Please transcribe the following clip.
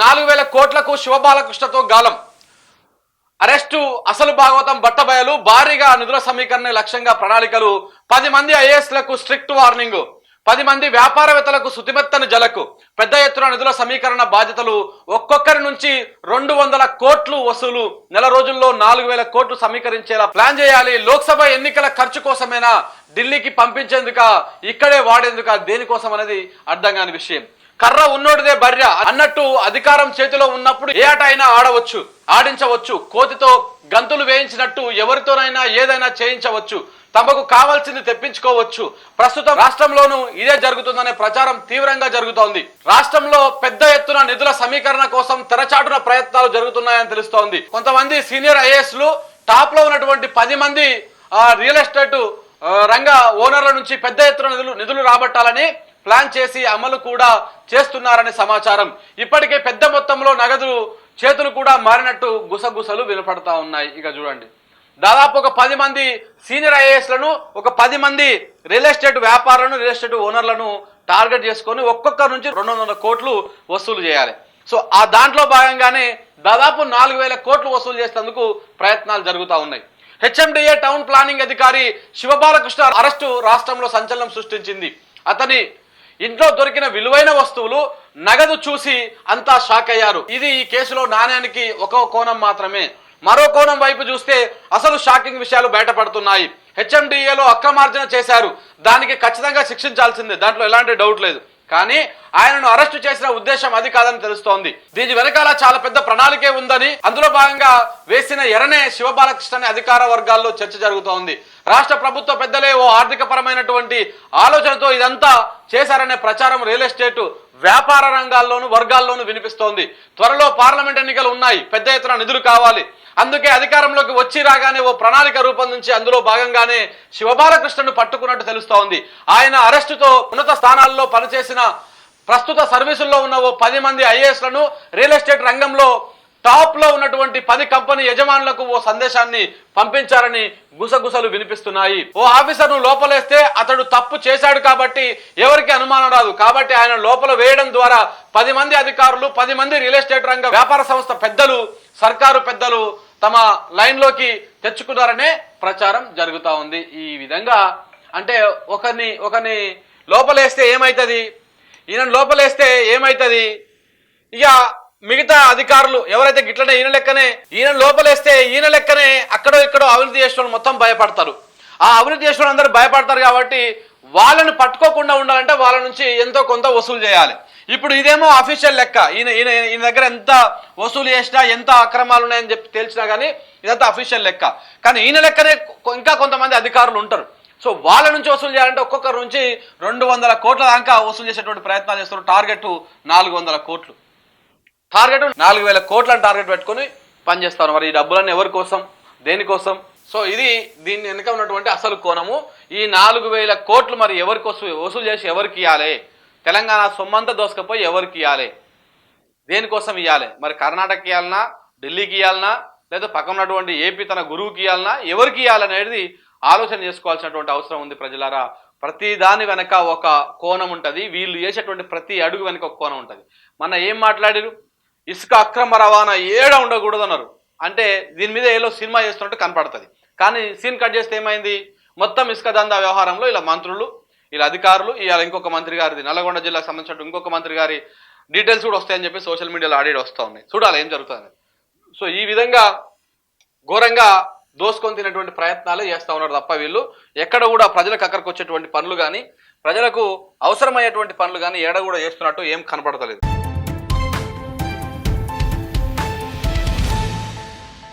నాలుగు వేల కోట్లకు శివబాలకృష్ణతో గాలం. అరెస్టు అసలు భాగవతం బట్టబయలు భారీగా నిధుల సమీకరణ లక్ష్యంగా ప్రణాళికలు. పది మంది ఐఏఎస్లకు స్ట్రిక్ట్ వార్నింగ్. పది మంది వ్యాపారవేత్తలకు శుతిమెత్తని జలకు. పెద్ద ఎత్తున నిధుల సమీకరణ బాధ్యతలు. ఒక్కొక్కరి నుంచి రెండు వందల కోట్లు వసూలు. నెల రోజుల్లో నాలుగు వేల కోట్లు సమీకరించేలా ప్లాన్ చేయాలి. లోక్సభ ఎన్నికల ఖర్చు కోసమేనా ఢిల్లీకి పంపించేందుక ఇక్కడే వాడేందుక దేనికోసం అనేది అర్థం కాని విషయం. కర్ర ఉన్నోడిదే బర్రె అన్నట్టు అధికారం చేతిలో ఉన్నప్పుడు ఏ ఆట అయినా ఆడవచ్చు ఆడించవచ్చు కోతితో గంతులు వేయించినట్టు ఎవరితోనైనా ఏదైనా చేయించవచ్చు తమకు కావాల్సింది తెప్పించుకోవచ్చు. ప్రస్తుతం రాష్ట్రంలోనూ ఇదే జరుగుతుందనే ప్రచారం తీవ్రంగా జరుగుతోంది. రాష్ట్రంలో పెద్ద ఎత్తున నిధుల సమీకరణ కోసం తెరచాటున ప్రయత్నాలు జరుగుతున్నాయని తెలుస్తోంది. కొంతమంది సీనియర్ ఐఏఎస్లు టాప్లో ఉన్నటువంటి పది మంది రియల్ ఎస్టేట్ రంగ ఓనర్ల నుంచి పెద్ద ఎత్తున నిధులు నిధులు రాబట్టాలని ప్లాన్ చేసి అమలు కూడా చేస్తున్నారనే సమాచారం. ఇప్పటికే పెద్ద మొత్తంలో నగదు చేతులు కూడా మారినట్టు గుసగుసలు వినపడతా ఉన్నాయి. ఇక చూడండి. దాదాపు ఒక పది మంది సీనియర్ ఐఏఎస్లను ఒక పది మంది రియల్ ఎస్టేట్ వ్యాపారులను రియల్ ఎస్టేట్ ఓనర్లను టార్గెట్ చేసుకొని ఒక్కొక్కరి నుంచి రెండు వందల కోట్లు వసూలు చేయాలి. సో ఆ దాంట్లో భాగంగానే దాదాపు నాలుగు వేల కోట్లు వసూలు చేసేందుకు ప్రయత్నాలు జరుగుతూ ఉన్నాయి. హెచ్ఎండిఏ టౌన్ ప్లానింగ్ అధికారి శివబాలకృష్ణ అరెస్టు రాష్ట్రంలో సంచలనం సృష్టించింది. అతని ఇంట్లో దొరికిన విలువైన వస్తువులు నగదు చూసి అంతా షాక్ అయ్యారు. ఇది ఈ కేసులో నాణ్యానికి ఒక కోణం మాత్రమే. మరో కోణం వైపు చూస్తే అసలు షాకింగ్ విషయాలు బయటపడుతున్నాయి హెచ్ఎండిఏలో అక్రమార్జన చేశారు. దానికి ఖచ్చితంగా శిక్షించాల్సిందే. దాంట్లో ఎలాంటి డౌట్ లేదు. కానీ ఆయనను అరెస్టు చేసిన ఉద్దేశం అది కాదని తెలుస్తోంది. దీని వెనకాల చాలా పెద్ద ప్రణాళికే ఉందని అందులో భాగంగా వేసిన ఎరనే శివబాలకృష్ణ అనే అధికార వర్గాల్లో చర్చ జరుగుతోంది. రాష్ట్ర ప్రభుత్వ పెద్దలే ఓ ఆర్థిక పరమైనటువంటి ఆలోచనతో ఇదంతా చేశారనే ప్రచారం రియల్ ఎస్టేట్ వ్యాపార రంగాల్లోనూ వర్గాల్లోనూ వినిపిస్తోంది. త్వరలో పార్లమెంట్ ఎన్నికలు ఉన్నాయి పెద్ద ఎత్తున నిధులు కావాలి. అందుకే అధికారంలోకి వచ్చి రాగానే ఓ ప్రణాళిక రూపొందించి అందులో భాగంగానే శివబాలకృష్ణను పట్టుకున్నట్టు తెలుస్తోంది ఆయన అరెస్టుతో ఉన్నత స్థానాల్లో పనిచేసిన ప్రస్తుత సర్వీసుల్లో ఉన్న ఓ పది మంది ఐఏఎస్లను రియల్ ఎస్టేట్ రంగంలో టాప్లో ఉన్నటువంటి పది కంపెనీ యజమానులకు ఓ సందేశాన్ని పంపించారని గుసగుసలు వినిపిస్తున్నాయి. ఓ ఆఫీసర్ను లోపలేస్తే అతడు తప్పు చేశాడు కాబట్టి ఎవరికి అనుమానం రాదు. కాబట్టి ఆయన లోపల వేయడం ద్వారా పది మంది అధికారులు పది మంది రియల్ ఎస్టేట్ రంగ వ్యాపార సంస్థ పెద్దలు సర్కారు పెద్దలు తమ లైన్లోకి తెచ్చుకున్నారనే ప్రచారం జరుగుతూ ఉంది. ఈ విధంగా అంటే ఒకరిని ఒకరిని లోపలేస్తే ఏమవుతుంది ఈయన లోపలేస్తే ఏమవుతుంది ఇక మిగతా అధికారులు ఎవరైతే గిట్లనే ఈయన లెక్కనే ఈయన లోపలేస్తే ఈయన లెక్కనే అక్కడో ఇక్కడో అవినీతి చేసిన మొత్తం భయపడతారు. ఆ అవినీతి చేసిన అందరూ భయపడతారు కాబట్టి వాళ్ళని పట్టుకోకుండా ఉండాలంటే వాళ్ళ నుంచి ఎంతో కొంత వసూలు చేయాలి. ఇప్పుడు ఇదేమో అఫీషియల్ లెక్క. ఈయన ఈయన ఈయన దగ్గర ఎంత వసూలు చేసినా ఎంత అక్రమాలు ఉన్నాయని చెప్పి తేల్చినా కానీ ఇదంతా అఫీషియల్ లెక్క. కానీ ఈయన లెక్కనే ఇంకా కొంతమంది అధికారులు ఉంటారు. సో వాళ్ళ నుంచి వసూలు చేయాలంటే ఒక్కొక్కరి నుంచి రెండు వందల కోట్ల దాకా వసూలు చేసేటువంటి ప్రయత్నాలు చేస్తారు. టార్గెట్ నాలుగు వందల కోట్లు. టార్గెట్ నాలుగు వేల కోట్లను టార్గెట్ పెట్టుకొని పనిచేస్తారు. మరి ఈ డబ్బులన్నీ ఎవరి కోసం? దేనికోసం? సో ఇది దీని వెనుక ఉన్నటువంటి అసలు కోణము. ఈ నాలుగు వేల కోట్లు మరి ఎవరికి వసూ వసూలు చేసి ఎవరికి ఇవ్వాలి తెలంగాణ సొమ్మంతా దోసుకపోయి ఎవరికి ఇవ్వాలి దేనికోసం ఇవ్వాలి మరి కర్ణాటకకి ఇవ్వాలన్నా ఢిల్లీకి ఇవ్వాలన్నా లేదా పక్కన ఉన్నటువంటి ఏపీ తన గురువుకి ఇవ్వాలన్నా ఎవరికి ఇవ్వాలనేది ఆలోచన చేసుకోవాల్సినటువంటి అవసరం ఉంది ప్రజలారా. ప్రతి దాని వెనక ఒక కోణం ఉంటుంది. వీళ్ళు చేసేటువంటి ప్రతి అడుగు వెనక ఒక కోణం ఉంటుంది. మన ఏం మాట్లాడారు? ఇసుక అక్రమ రవాణా ఏడ ఉండకూడదు అన్నారు అంటే దీని మీద ఏదో సినిమా చేస్తున్నట్టు కనపడుతుంది. కానీ సీన్ కట్ చేస్తే ఏమైంది? మొత్తం ఇసుక దందా వ్యవహారంలో ఇలా మంత్రులు ఇలా అధికారులు ఇలా ఇంకొక మంత్రి గారిది నల్లగొండ జిల్లాకు సంబంధించిన ఇంకొక మంత్రి గారి డీటెయిల్స్ కూడా వస్తాయని చెప్పి సోషల్ మీడియాలో ఆడేడ్ వస్తూ ఉన్నాయి. చూడాలి ఏం జరుగుతుంది సో ఈ విధంగా ఘోరంగా దోసుకొని తినేటువంటి ప్రయత్నాలే చేస్తూ ఉన్నారు తప్ప వీళ్ళు. ఎక్కడ కూడా ప్రజలకు అక్కడికి వచ్చేటువంటి పనులు కానీ ప్రజలకు అవసరమయ్యేటువంటి పనులు కానీ ఏడ కూడా చేస్తున్నట్టు ఏం కనపడతలేదు.